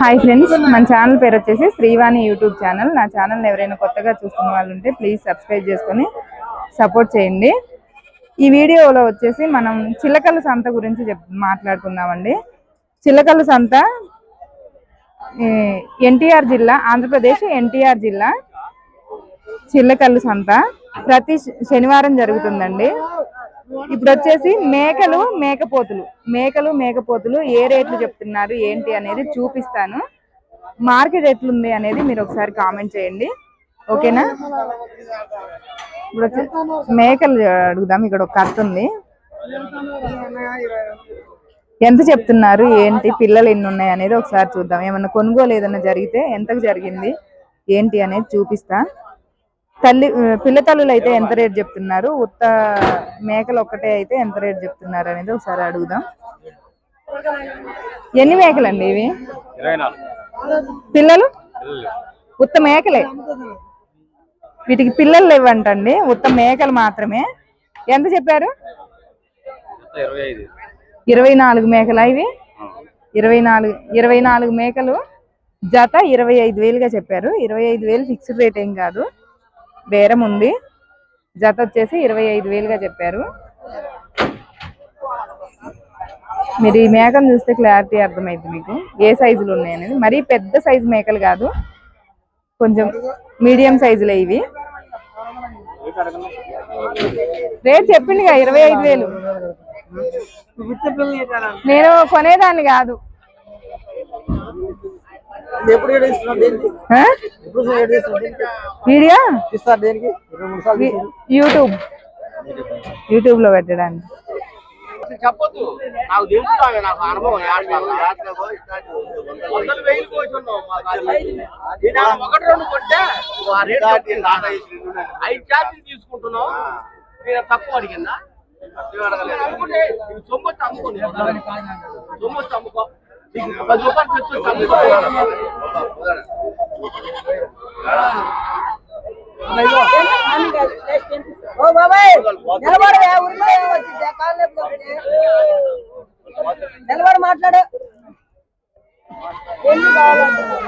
Hi friends మన channel పేరు వచ్చేసి శ్రీవాణి యూట్యూబ్ ఛానల్ నా ఛానల్ ఎవరైనా కొత్తగా చూస్తున్న వాళ్ళు ఉంటే ప్లీజ్ సబ్స్క్రైబ్ చేసుకొని సపోర్ట్ చేయండి. ఈ వీడియోలో వచ్చేసి మనం చిల్లకల్లు సంత గురించి చెప్ మాట్లాడుకుందామండి. చిల్లకల్లు సంత ఎన్టీఆర్ జిల్లా ఆంధ్రప్రదేశ్ ఎన్టీఆర్ జిల్లా చిల్లకల్లు సంత. ప్రతి శనివారం జరుగుతుందండి. ఇప్పుడు వచ్చేసి మేకలు మేకపోతులు. మేకలు మేకపోతులు ఏ రేట్లు చెప్తున్నారు ఏంటి అనేది చూపిస్తాను. మార్కెట్ ఎట్లుంది అనేది మీరు ఒకసారి కామెంట్ చేయండి. ఓకేనా? ఇప్పుడు వచ్చి మేకలు అడుగుదాం. ఇక్కడ ఒక కత్త ఉంది. ఎంత చెప్తున్నారు ఏంటి పిల్లలు ఎన్ని ఉన్నాయి అనేది ఒకసారి చూద్దాం. ఏమన్నా కొనుగోలు ఏదైనా జరిగితే ఎంతకు జరిగింది ఏంటి అనేది చూపిస్తా. తల్లి పిల్ల తల్లులు అయితే ఎంత రేట్ చెప్తున్నారు? ఉత్త మేకలు ఒక్కటే అయితే ఎంత రేట్ చెప్తున్నారు అనేది ఒకసారి అడుగుదాం. ఎన్ని మేకలండి ఇవి? ఇరవై నాలుగు. పిల్లలు? ఉత్త మేకలే. వీటికి పిల్లలు లేవంటండి. ఉత్త మేకలు మాత్రమే. ఎంత చెప్పారు? ఇరవై నాలుగు మేకలా ఇవి? ఇరవై నాలుగు ఇరవై నాలుగు మేకలు. జత ఇరవై ఐదు వేలుగా చెప్పారు. ఇరవై ఐదు వేలు ఫిక్స్డ్ రేట్ ఏం కాదు. బేరం ఉంది. జత వచ్చేసి ఇరవై ఐదు వేలుగా చెప్పారు. మీరు ఈ మేకను చూస్తే క్లారిటీ అర్థమైంది మీకు. ఏ సైజులు ఉన్నాయి అనేది. మరీ పెద్ద సైజు మేకలు కాదు. కొంచెం మీడియం సైజులే ఇవి. రేట్ చెప్పిందిగా ఇరవై ఐదు వేలు. నేను కొనేదాన్ని కాదు ఎప్పుడు ఏడు ఇస్తున్నావు దేనికి ఆ? ఎప్పుడు ఏడు ఇస్తున్నావు దేనికి వీడియో యూట్యూబ్ యూట్యూబ్. లో పెట్టడానికి. చెప్పొద్దు. నాకు తెలుసు నాకు అనుభవం వందలు వెయ్యి కోసున్నావు ఒకటి రెండు కొంటే ఆ రేట్ చెప్తుంది. ఐదు ఛార్జీలు తీసుకుంటున్నావు నేను తక్కువ అడిగిందా? అమ్ముకో. నీకు. సొమ్ము వచ్చి అమ్ముకో నీకు పది రూపాయలు పెట్టి వచ్చి అమ్ముకో. ఓ బాబాయ్ నిలబడవే ఊరిలో వచ్చిందే కాళ్ళు నొప్పులు ఒకటి. నిలబడి మాట్లాడు ఎన్ని కావాలంటున్నావు?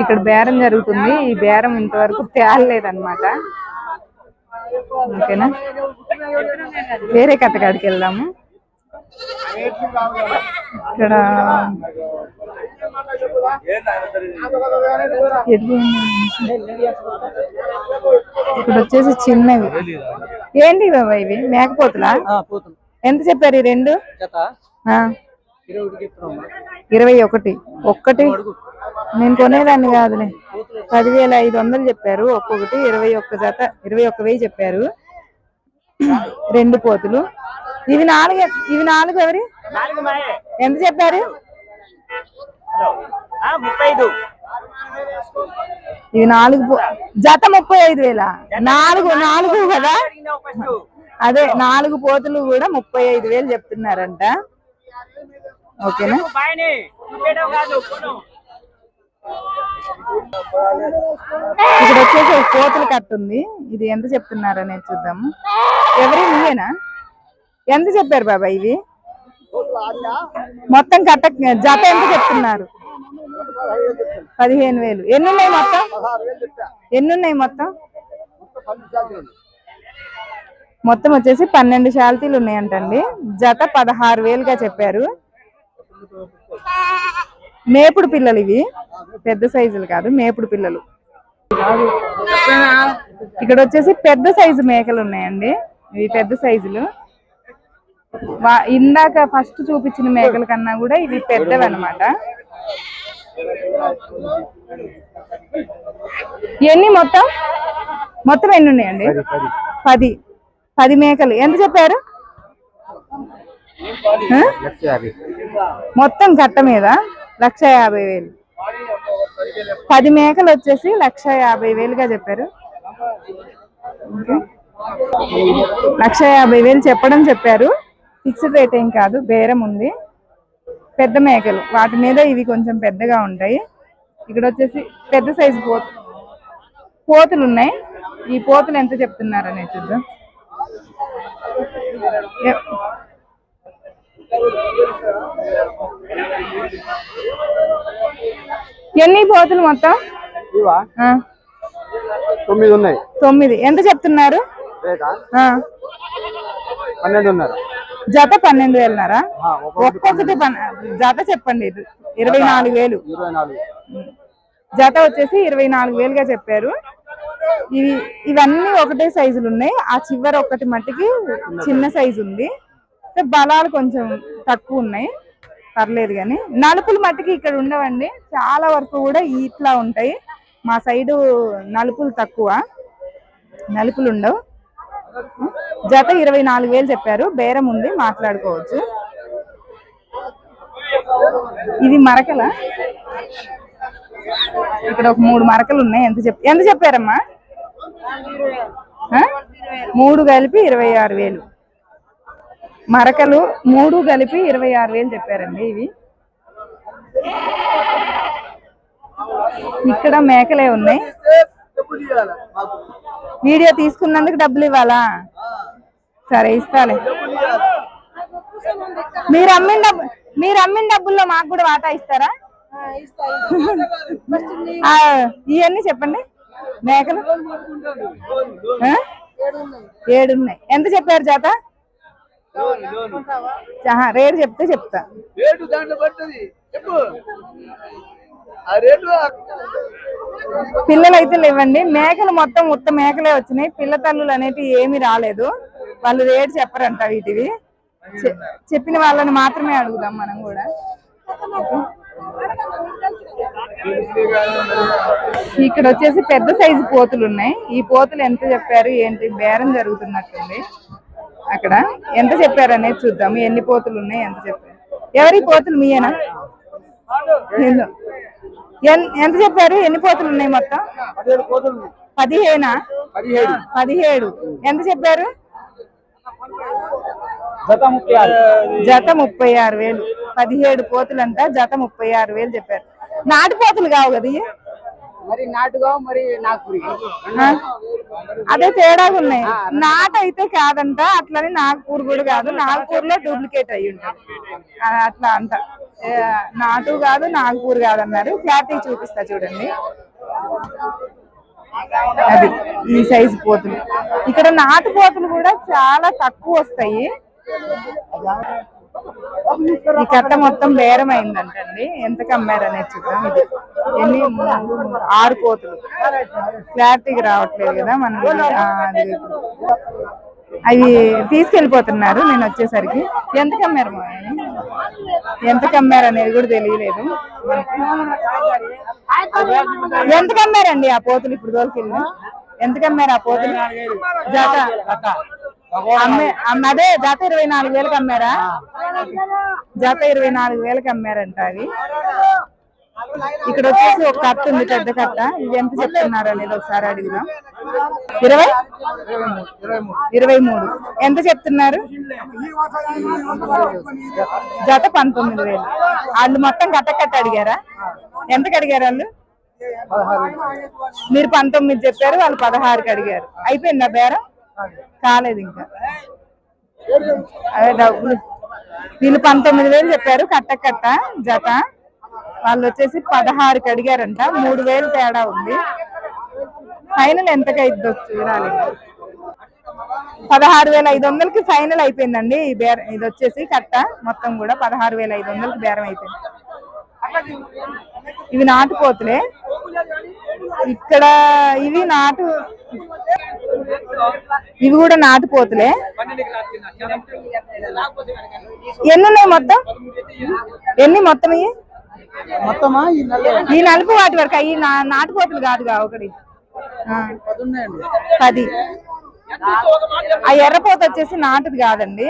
ఇక్కడ బేరం జరుగుతుంది. ఈ బేరం ఇంతవరకు తేలలేదన్నమాట. ఓకేనా? వేరే కథకాడికి వెళ్దాము. ఇక్కడ? ఇక్కడ వచ్చేసి చిన్నవి. ఏంటి బాబా ఇవి? మేకపోతులా? ఎంత చెప్పారు ఈ రెండు? ఇరవై ఒకటి. ఒక్కటి? నేను కొనేదాన్ని కాదులే. పదివేల ఐదు వందలు చెప్పారు. ఒక్కొక్కటి ఇరవై ఒక్క జత ఇరవై ఒక్క వెయ్యి చెప్పారు. రెండు పోతులు. ఇవి నాలుగు ఇవి నాలుగు ఎవరి? ఎంత చెప్పారు? ఇవి నాలుగు జత ముప్పై ఐదు వేల? నాలుగు నాలుగు కదా? అదే నాలుగు పోతులు కూడా ముప్పై ఐదు వేలు చెప్తున్నారంట. ఓకేనా? ఇక్కడ వచ్చేసి ఒక కోతులు కట్టుంది ఇది ఎంత చెప్తున్నారు అనేది చూద్దాము ఎవరి? నువ్వేనా? ఎంత చెప్పారు బాబా ఇవి? మొత్తం కట్ట జత ఎంత చెప్తున్నారు? పదిహేను వేలు. ఎన్ని ఉన్నాయి మొత్తం? ఎన్ని ఉన్నాయి మొత్తం? మొత్తం వచ్చేసి పన్నెండు శాలతీలు ఉన్నాయంటండి. జత పదహారు వేలుగా చెప్పారు. మేపుడు పిల్లలు ఇవి. పెద్ద సైజులు కాదు మేపుడు పిల్లలు. ఇక్కడ వచ్చేసి పెద్ద సైజు మేకలు ఉన్నాయండి. ఇవి పెద్ద సైజులు. ఇందాక ఫస్ట్ చూపించిన మేకల కన్నా కూడా ఇవి పెద్దవి అనమాట ఎన్ని మొత్తం? మొత్తం ఎన్ని ఉన్నాయండి? పది పది. మేకలు. ఎంత చెప్పారు? మొత్తం కట్ట మీద లక్ష యాభై వేలు. పది మేకలు వచ్చేసి లక్ష యాభై వేలుగా చెప్పారు. లక్ష యాభై వేలు చెప్పడం చెప్పారు. ఫిక్స్డ్ రేట్ ఏం కాదు బేరం ఉంది. పెద్ద మేకలు వాటి మీద ఇవి కొంచెం పెద్దగా ఉంటాయి. ఇక్కడ వచ్చేసి పెద్ద సైజు పోత పోతులు ఉన్నాయి. ఈ పోతులు ఎంత చెప్తున్నారు అనేది చూద్దాం. ఎన్ని పోతులు మొత్తం? తొమ్మిది ఉన్నాయి. తొమ్మిది. ఎంత చెప్తున్నారు? పన్నెండున్నర జత పన్నెండు వేలున్నారా? ఒక్కొక్కటి జత చెప్పండి. ఇరవై నాలుగు వేలు. జత వచ్చేసి ఇరవై నాలుగు వేలుగా చెప్పారు. ఇవి ఇవన్నీ ఒకటే సైజులు ఉన్నాయి. ఆ చివర ఒకటి మట్టికి చిన్న సైజు ఉంది. బలాలు కొంచెం తక్కువ ఉన్నాయి. పర్లేదు కానీ నలుపులు మట్టికి ఇక్కడ ఉండవండి. చాలా వరకు కూడా ఇట్లా ఉంటాయి. మా సైడు నలుపులు తక్కువ. నలుపులు ఉండవు. జత ఇరవై నాలుగు వేలు చెప్పారు. బేరం ఉంది మాట్లాడుకోవచ్చు. ఇది మరకల? ఇక్కడ ఒక మూడు మరకలు ఉన్నాయి. ఎంత చెప్ ఎంత చెప్పారమ్మా? మూడు కలిపి ఇరవై ఆరు వేలు. మరకలు మూడు కలిపి ఇరవై ఆరు వేలు చెప్పారండి ఇవి. ఇక్కడ మేకలే ఉన్నాయి. వీడియో తీసుకున్నందుకు డబ్బులు ఇవ్వాలా? సరే ఇస్తాలే. మీరు అమ్మిన డబ్బు మీరు అమ్మిన డబ్బుల్లో మాకు కూడా వాటా ఇస్తారా? ఇవన్నీ చెప్పండి. మేకలు? ఏడున్నాయి. ఏడు ఉన్నాయి ఎంత చెప్పారు చేత రేటు చెప్తే చెప్తా. రేటు దాంట్లో పడుతుంది. చెప్పు. ఆ రేటు పిల్లలు అయితే లేవండి. మేకలు మొత్తం ఉత్త మేకలే వచ్చినాయి. పిల్ల తల్లులు అనేవి ఏమీ రాలేదు. వాళ్ళు రేటు చెప్పరంట వీటివి. చెప్పిన వాళ్ళని మాత్రమే అడుగుదాం మనం కూడా. ఇక్కడ వచ్చేసి పెద్ద సైజు పోతులు ఉన్నాయి. ఈ పోతులు ఎంత చెప్పారు ఏంటి? బేరం జరుగుతున్నట్టుంది. అక్కడ? ఎంత చెప్పారు అనేది చూద్దాం ఎన్ని పోతులు ఉన్నాయి ఎంత చెప్పారు? ఎవరి పోతులు? మీయేనా? ఎంత చెప్పారు? ఎన్ని పోతులు ఉన్నాయి మొత్తం? పదిహేనా? పదిహేడు. ఎంత చెప్పారు? జత ముప్పై ఆరు. వేలు. పదిహేడు పోతులంట జత ముప్పై ఆరు వేలు చెప్పారు. నాటు పోతులు కావు కదా? మరి నాటుగా మరి నాగపురి? అదే తేడాగా ఉన్నాయి. నాటు అయితే కాదంట అట్లని నాగపూర్ కూడా కాదు. నాగపూర్లో డూప్లికేట్ అయ్యి అట్లా అంట. నాటు కాదు నాగపూర్ కాదు అన్నారు క్లారిటీ చూపిస్తా చూడండి. అది ఈ సైజు పోతులు. ఇక్కడ నాటు పోతులు కూడా చాలా తక్కువ వస్తాయి. ఈ కట్ట మొత్తం బేరం అయిందంటండి ఎంతకు అమ్మారు అనేది చూద్దాం. ఇది ఎన్ని ఆరు కోతులు. క్లారిటీగా రావట్లేదు కదా మనం అవి తీసుకెళ్ళిపోతున్నారు నేను వచ్చేసరికి. ఎంతకు అమ్మారు మా ఎంతకు అమ్మారు అనేది కూడా తెలియలేదు. ఎంతకు అమ్మారండి ఆ పోతులు ఇప్పుడు దోలుకెళ్ళి ఎంతకు అమ్మారు ఆ పోతులు? జత. అదే జత ఇరవై నాలుగు వేలకు అమ్మారా? జత ఇరవై నాలుగు వేలకు అమ్మారంట అవి. ఇక్కడ వచ్చేసి ఒక కట్ట ఉంది పెద్ద కట్ట. ఇవి ఎంత చెప్తున్నారు అనేది ఒకసారి అడుగుదాం. ఇరవై? ఇరవై మూడు. ఎంత చెప్తున్నారు? జత పంతొమ్మిది వేలు. వాళ్ళు మొత్తం కట్ట కట్ట అడిగారా? ఎంతకు అడిగారు వాళ్ళు? మీరు పంతొమ్మిది చెప్పారు వాళ్ళు పదహారుకి అడిగారు. అయిపోయిందా బేరం? కాలేదు ఇంకా. అదే డబ్బులు. వీళ్ళు పంతొమ్మిది వేలు చెప్పారు కట్ట కట్ట జత. వాళ్ళు వచ్చేసి పదహారుకి అడిగారంట మూడు వేలు తేడా ఉంది. ఫైనల్ ఎంతగా ఇద్దొచ్చు చూడాలి. పదహారు వేల ఐదు వందలకి ఫైనల్ అయిపోయిందండి ఈ బేరం ఇది వచ్చేసి కట్ట. మొత్తం కూడా పదహారు వేల ఐదు వందలకి బేరం అయిపోయింది. ఇవి నాటుపోతులే ఇక్కడ ఇవి నాటు ఇవి కూడా నాటు పోతులే ఎన్ని ఉన్నాయి మొత్తం? ఎన్ని మొత్తం ఇవి? మొత్తమా? ఈ నెల ఈ నలుపు వాటి వరకు. అవి నా- నాటు పోతులు కాదుగా ఒకటి. పది. ఆ ఎర్రపోత వచ్చేసి నాటుది కాదండి.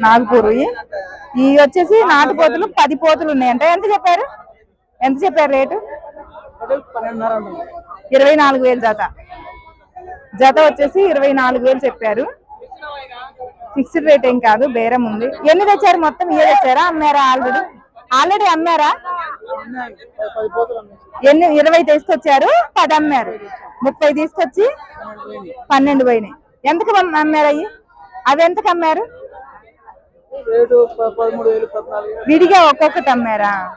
నాగపూర్. ఈ వచ్చేసి నాటు పోతులు పది పోతులు ఉన్నాయంట ఎంత చెప్పారు? ఎంత చెప్పారు రేటు? ఇరవై నాలుగు వేలు జత. జత వచ్చేసి ఇరవై నాలుగు వేలు చెప్పారు. ఫిక్స్డ్ రేట్ ఏం కాదు బేరం ఉంది. ఎన్ని తెచ్చారు మొత్తం? ఇయే తెచ్చారా అమ్మారా ఆల్రెడీ? ఆల్రెడీ అమ్మారా? ఎన్ని ఇరవై తీసుకొచ్చారు పది అమ్మారు. ముప్పై తీసుకొచ్చి పన్నెండు పోయినాయి. ఎంతకు అమ్- అమ్మారు అయ్యి? అవి ఎంతకు అమ్మారు? విడిగా ఒక్కొక్కటి అమ్మారా?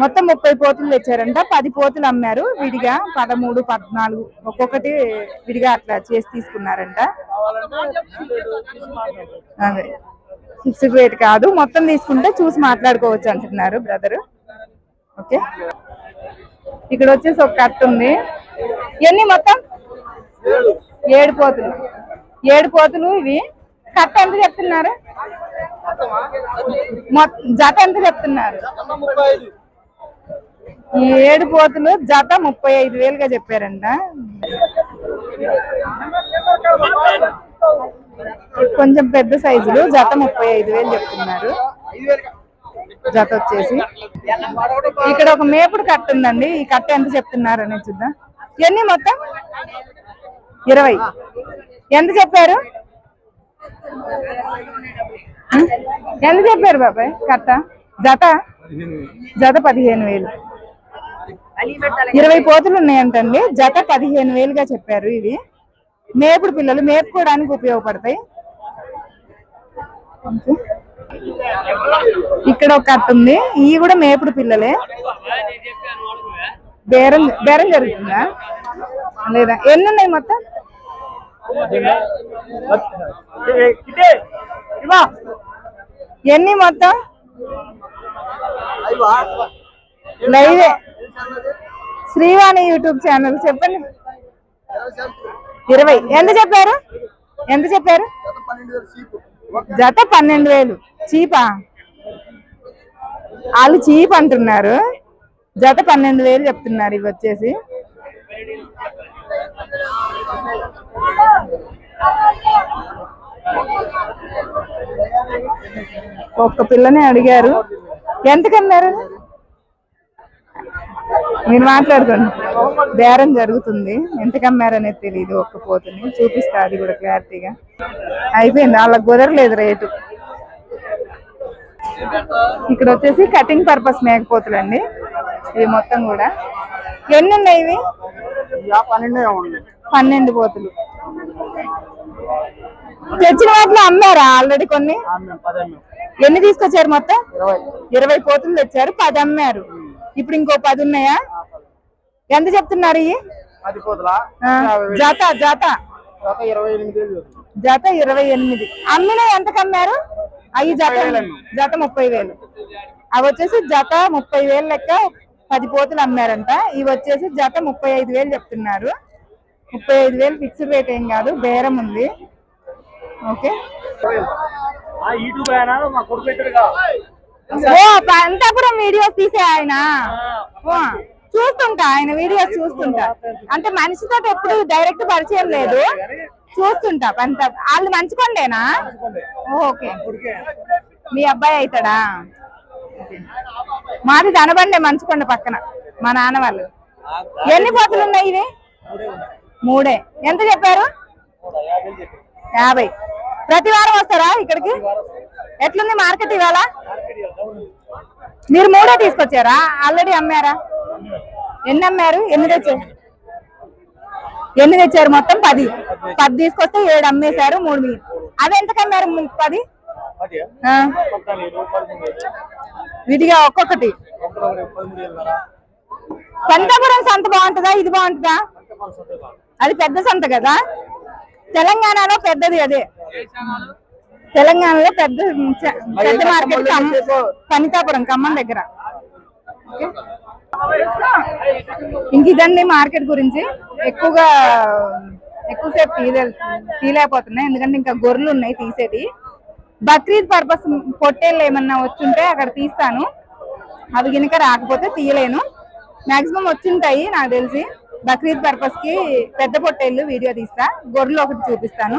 మొత్తం ముప్పై పోతులు తెచ్చారంట. పది పోతులు అమ్మారు. విడిగా పదమూడు పద్నాలుగు ఒక్కొక్కటి విడిగా అట్లా చేసి తీసుకున్నారంట. అదే. ఫిక్స్డ్ రేట్ కాదు. మొత్తం తీసుకుంటే చూసి మాట్లాడుకోవచ్చు అంటున్నారు బ్రదర్. ఓకే. ఇక్కడ వచ్చేసి ఒక కట్ట ఉంది. ఎన్ని మొత్తం? ఏడు పోతులు. ఏడు పోతులు ఇవి. కట్ట ఎంత చెప్తున్నారు? జత ఎంత చెప్తున్నారు? ఈ ఏడు పోతులు జత ముప్పై ఐదు వేలుగా చెప్పారంట. కొంచెం పెద్ద సైజులు జత ముప్పై ఐదు వేలు చెప్తున్నారు. జత వచ్చేసి. ఇక్కడ ఒక మేపుడు కట్ట ఉందండి. ఈ కట్ట ఎంత చెప్తున్నారు అనేది చూద్దాం. ఎన్ని మొత్తం? ఇరవై. ఎంత చెప్పారు? ఎంత చెప్పారు బాబాయ్ కట్ట? జత? జత పదిహేను వేలు. ఇరవై పోతులు ఉన్నాయంటండి. జత పదిహేను వేలుగా చెప్పారు ఇవి. మేపుడు పిల్లలు మేపుకోవడానికి ఉపయోగపడతాయి. ఇక్కడ ఒక కట్ట ఉంది. ఇవి కూడా మేపుడు పిల్లలే. బేరం బేరం జరుగుతుందా? లేదా? ఎన్ని ఉన్నాయి మొత్తం? ఎన్ని మొత్తం? లైవే శ్రీవాణి యూట్యూబ్ ఛానల్ చెప్పండి. ఇరవై. ఎంత చెప్పారు? ఎంత చెప్పారు? జత పన్నెండు వేలు. చీపా? వాళ్ళు చీప్ అంటున్నారు. జత పన్నెండు వేలు చెప్తున్నారు ఇవి వచ్చేసి. ఒక్క పిల్లని అడిగారు. ఎంతకన్నారు? మీరు మాట్లాడుకోండి. బేరం జరుగుతుంది. ఎంతకు అమ్మారనేది తెలియదు ఒక్క పోతుని చూపిస్తా అది కూడా క్లారిటీగా. అయిపోయింది. వాళ్ళకి కుదరలేదు రేటు. ఇక్కడ వచ్చేసి కటింగ్ పర్పస్ మేకపోతులండి. ఇవి మొత్తం కూడా. ఎన్ని ఉన్నాయి ఇవి? పన్నెండే పోతులు. తెచ్చిన వాటిలో అమ్మారా ఆల్రెడీ కొన్ని? ఎన్ని తీసుకొచ్చారు మొత్తం? ఇరవై పోతులు తెచ్చారు పది అమ్మారు. ఇప్పుడు ఇంకో పది ఉన్నాయా? ఎంత చెప్తున్నారు ఇవి? జత జత. చెప్తుంది. జత ఇరవై ఎనిమిది. అమ్మిన ఎంతకు అమ్మారు అవి జత జత ముప్పై వేలు. అవి వచ్చేసి జత ముప్పై వేలు లెక్క పది పోతులు అమ్మారంట. ఇవి వచ్చేసి జత ముప్పై ఐదు వేలు చెప్తున్నారు. ముప్పై ఐదు వేలు ఫిక్స్డ్ రేట్ ఏం కాదు బేరం ఉంది. ఓకే. ఓ పంతాపురం వీడియోస్ తీసే ఆయన. చూస్తుంటా ఆయన వీడియోస్ చూస్తుంటా. అంటే మనిషితో ఎప్పుడు డైరెక్ట్ పరిచయం లేదు. చూస్తుంటా పంత వాళ్ళు మంచుకోండేనా? ఓకే. మీ అబ్బాయి అవుతాడా మాది ధనబండే మంచుకొండ పక్కన మా నాన్న వాళ్ళు. ఎన్ని పోతులు ఉన్నాయి ఇవి? మూడే. ఎంత చెప్పారు? యాభై. ప్రతి వారం వస్తారా ఇక్కడికి? ఎట్లుంది మార్కెట్ ఇవాళ మీరు మూడే తీసుకొచ్చారా? ఆల్రెడీ అమ్మారా? ఎన్ని అమ్మారు? ఎన్ని తెచ్చారు? ఎన్ని తెచ్చారు మొత్తం? పది. పది తీసుకొస్తే ఏడు అమ్మేశారు మూడు మీరు అది ఎంతకు అమ్మారు పది? ఆ, విడిగా ఒక్కొక్కటి. పంతపురం సంత బాగుంటుందా? ఇది బాగుంటుందా? అది పెద్ద సంత కదా? తెలంగాణలో పెద్దది అదే. తెలంగాణలో పెద్ద పెద్ద మార్కెట్ పనితాపురం ఖమ్మం దగ్గర? ఇంక ఇదండి మార్కెట్ గురించి. ఎక్కువగా ఎక్కువసేపు తీయలే తీయలేకపోతున్నాయి ఎందుకంటే ఇంకా గొర్రెలు ఉన్నాయి తీసేది. బక్రీద్ పర్పస్ పొట్టేళ్ళు ఏమన్నా వచ్చుంటే అక్కడ తీస్తాను. అవి గినక రాకపోతే తీయలేను. మాక్సిమం వచ్చింటాయి నాకు తెలిసి. బక్రీద్ పర్పస్కి పెద్ద పొట్టేళ్ళు వీడియో తీస్తా. గొర్రెలు ఒకటి చూపిస్తాను.